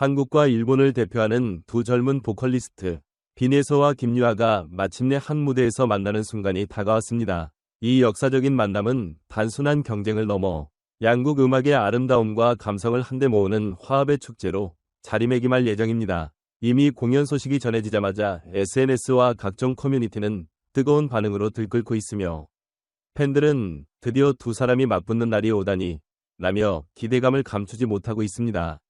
한국과 일본을 대표하는 두 젊은 보컬리스트 빈에서와 김유아가 마침내 한 무대에서 만나는 순간이 다가왔습니다. 이 역사적인 만남은 단순한 경쟁을 넘어 양국 음악의 아름다움과 감성을 한데 모으는 화합의 축제로 자리매김할 예정입니다. 이미 공연 소식이 전해지자마자 SNS와 각종 커뮤니티는 뜨거운 반응으로 들끓고 있으며 팬들은 드디어 두 사람이 맞붙는 날이 오다니 라며 기대감을 감추지 못하고 있습니다.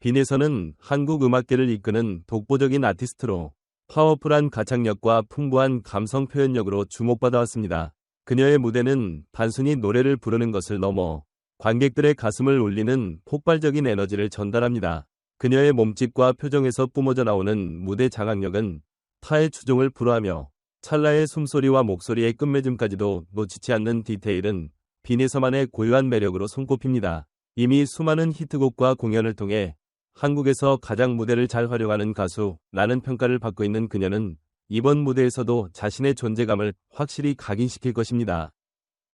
빈에서는 한국 음악계를 이끄는 독보적인 아티스트로 파워풀한 가창력과 풍부한 감성 표현력으로 주목받아왔습니다. 그녀의 무대는 단순히 노래를 부르는 것을 넘어 관객들의 가슴을 울리는 폭발적인 에너지를 전달합니다. 그녀의 몸짓과 표정에서 뿜어져 나오는 무대 장악력은 타의 추종을 불허하며 찰나의 숨소리와 목소리의 끝맺음까지도 놓치지 않는 디테일은 빈에서만의 고유한 매력으로 손꼽힙니다. 이미 수많은 히트곡과 공연을 통해 한국에서 가장 무대를 잘 활용하는 가수라는 평가를 받고 있는 그녀는 이번 무대에서도 자신의 존재감을 확실히 각인시킬 것입니다.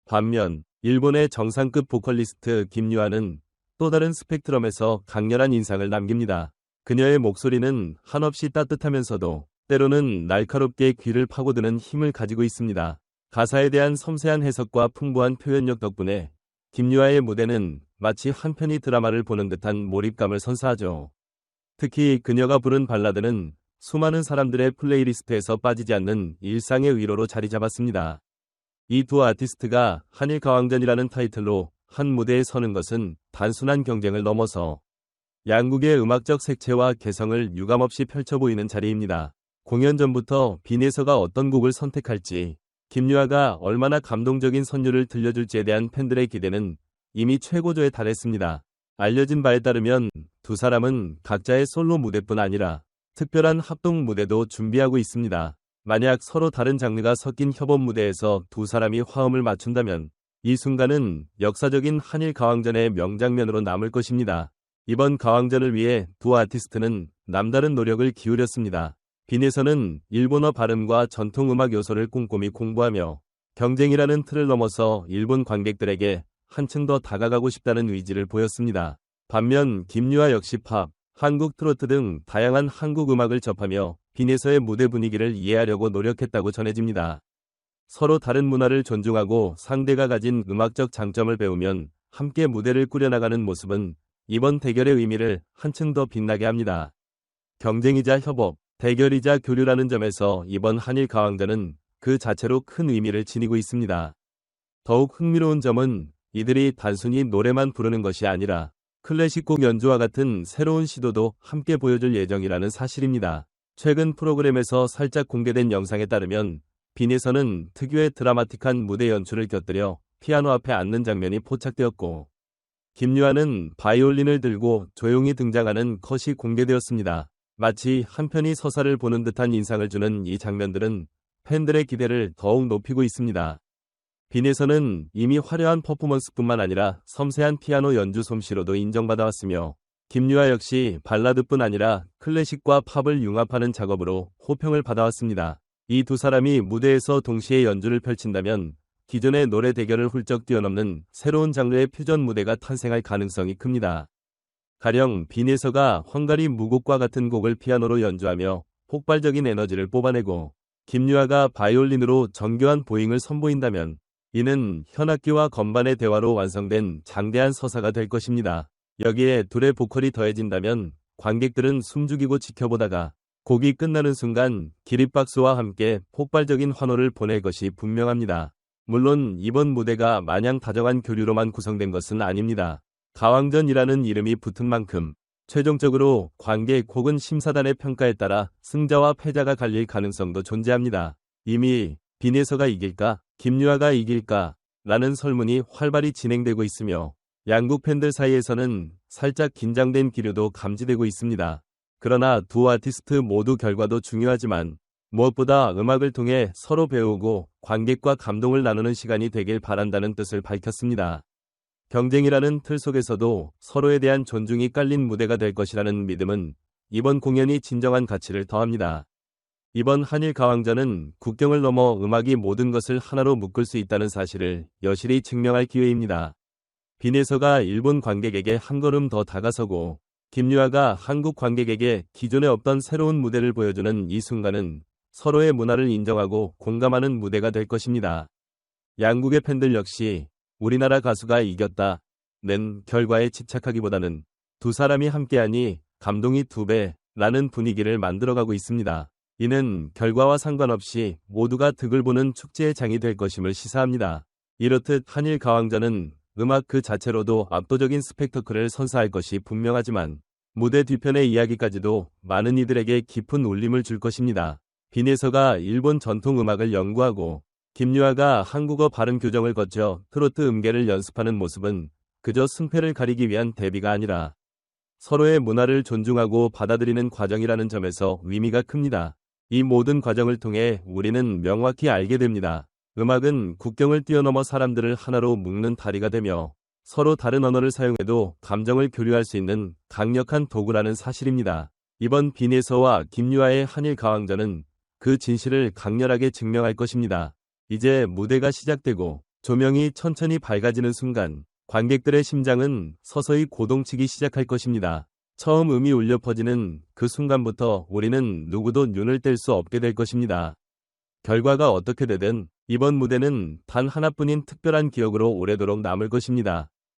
반면 일본의 정상급 보컬리스트 김유아는 또 다른 스펙트럼에서 강렬한 인상을 남깁니다. 그녀의 목소리는 한없이 따뜻하면서도 때로는 날카롭게 귀를 파고드는 힘을 가지고 있습니다. 가사에 대한 섬세한 해석과 풍부한 표현력 덕분에 김유아의 무대는 마치 한편의 드라마를 보는 듯한 몰입감을 선사하죠. 특히 그녀가 부른 발라드는 수많은 사람들의 플레이리스트에서 빠지지 않는 일상의 위로로 자리 잡았습니다. 이 두 아티스트가 한일 가왕전이라는 타이틀로 한 무대에 서는 것은 단순한 경쟁을 넘어서 양국의 음악적 색채와 개성을 유감없이 펼쳐 보이는 자리입니다. 공연 전부터 빈에서가 어떤 곡을 선택할지, 김유아가 얼마나 감동적인 선율을 들려줄지에 대한 팬들의 기대는 이미 최고조에 달했습니다. 알려진 바에 따르면 두 사람은 각자의 솔로 무대뿐 아니라 특별한 합동 무대도 준비하고 있습니다. 만약 서로 다른 장르가 섞인 협업 무대에서 두 사람이 화음을 맞춘다면 이 순간은 역사적인 한일 가왕전의 명장면으로 남을 것입니다. 이번 가왕전을 위해 두 아티스트는 남다른 노력을 기울였습니다. 빈에서는 일본어 발음과 전통음악 요소를 꼼꼼히 공부하며 경쟁이라는 틀을 넘어서 일본 관객들에게 한층 더 다가가고 싶다는 의지를 보였습니다. 반면 김유아 역시 팝, 한국 트로트 등 다양한 한국 음악을 접하며 빈에서의 무대 분위기를 이해하려고 노력했다고 전해집니다. 서로 다른 문화를 존중하고 상대가 가진 음악적 장점을 배우면 함께 무대를 꾸려나가는 모습은 이번 대결의 의미를 한층 더 빛나게 합니다. 경쟁이자 협업, 대결이자 교류라는 점에서 이번 한일 가왕전은 그 자체로 큰 의미를 지니고 있습니다. 더욱 흥미로운 점은 이들이 단순히 노래만 부르는 것이 아니라 클래식곡 연주와 같은 새로운 시도도 함께 보여줄 예정이라는 사실입니다. 최근 프로그램에서 살짝 공개된 영상에 따르면 빈에서는 특유의 드라마틱한 무대 연출을 곁들여 피아노 앞에 앉는 장면이 포착되었고 김유아는 바이올린을 들고 조용히 등장하는 컷이 공개되었습니다. 마치 한편이 서사를 보는 듯한 인상을 주는 이 장면들은 팬들의 기대를 더욱 높이고 있습니다. 빈에서는 이미 화려한 퍼포먼스뿐만 아니라 섬세한 피아노 연주 솜씨로도 인정받아왔으며 김유아 역시 발라드뿐 아니라 클래식과 팝을 융합하는 작업으로 호평을 받아왔습니다. 이 두 사람이 무대에서 동시에 연주를 펼친다면 기존의 노래 대결을 훌쩍 뛰어넘는 새로운 장르의 퓨전 무대가 탄생할 가능성이 큽니다. 가령 빈에서가 헝가리 무곡과 같은 곡을 피아노로 연주하며 폭발적인 에너지를 뽑아내고 김유아가 바이올린으로 정교한 보잉을 선보인다면 이는 현악기와 건반의 대화로 완성된 장대한 서사가 될 것입니다. 여기에 둘의 보컬이 더해진다면 관객들은 숨죽이고 지켜보다가 곡이 끝나는 순간 기립박수와 함께 폭발적인 환호를 보낼 것이 분명합니다. 물론 이번 무대가 마냥 다정한 교류로만 구성된 것은 아닙니다. 가왕전이라는 이름이 붙은 만큼 최종적으로 관객 혹은 심사단의 평가에 따라 승자와 패자가 갈릴 가능성도 존재합니다. 이미 빈에서가 이길까, 김유아가 이길까 라는 설문이 활발히 진행되고 있으며 양국 팬들 사이에서는 살짝 긴장된 기류도 감지되고 있습니다. 그러나 두 아티스트 모두 결과도 중요하지만 무엇보다 음악을 통해 서로 배우고 관객과 감동을 나누는 시간이 되길 바란다는 뜻을 밝혔습니다. 경쟁이라는 틀 속에서도 서로에 대한 존중이 깔린 무대가 될 것이라는 믿음은 이번 공연이 진정한 가치를 더합니다. 이번 한일 가왕전은 국경을 넘어 음악이 모든 것을 하나로 묶을 수 있다는 사실을 여실히 증명할 기회입니다. 빈에서가 일본 관객에게 한 걸음 더 다가서고 김유아가 한국 관객에게 기존에 없던 새로운 무대를 보여주는 이 순간은 서로의 문화를 인정하고 공감하는 무대가 될 것입니다. 양국의 팬들 역시 우리나라 가수가 이겼다. 는 결과에 집착하기보다는 두 사람이 함께하니 감동이 두 배라는 분위기를 만들어가고 있습니다. 이는 결과와 상관없이 모두가 득을 보는 축제의 장이 될 것임을 시사합니다. 이렇듯 한일 가왕전은 음악 그 자체로도 압도적인 스펙터클을 선사할 것이 분명하지만 무대 뒤편의 이야기까지도 많은 이들에게 깊은 울림을 줄 것입니다. 빈에서가 일본 전통 음악을 연구하고 김유아가 한국어 발음 교정을 거쳐 트로트 음계를 연습하는 모습은 그저 승패를 가리기 위한 대비가 아니라 서로의 문화를 존중하고 받아들이는 과정이라는 점에서 의미가 큽니다. 이 모든 과정을 통해 우리는 명확히 알게 됩니다. 음악은 국경을 뛰어넘어 사람들을 하나로 묶는 다리가 되며 서로 다른 언어를 사용해도 감정을 교류할 수 있는 강력한 도구라는 사실입니다. 이번 비네서와 김유아의 한일 가왕전은 그 진실을 강렬하게 증명할 것입니다. 이제 무대가 시작되고 조명이 천천히 밝아지는 순간 관객들의 심장은 서서히 고동치기 시작할 것입니다. 처음 음이 울려 퍼지는 그 순간부터 우리는 누구도 눈을 뗄 수 없게 될 것입니다. 결과가 어떻게 되든 이번 무대는 단 하나뿐인 특별한 기억으로 오래도록 남을 것입니다.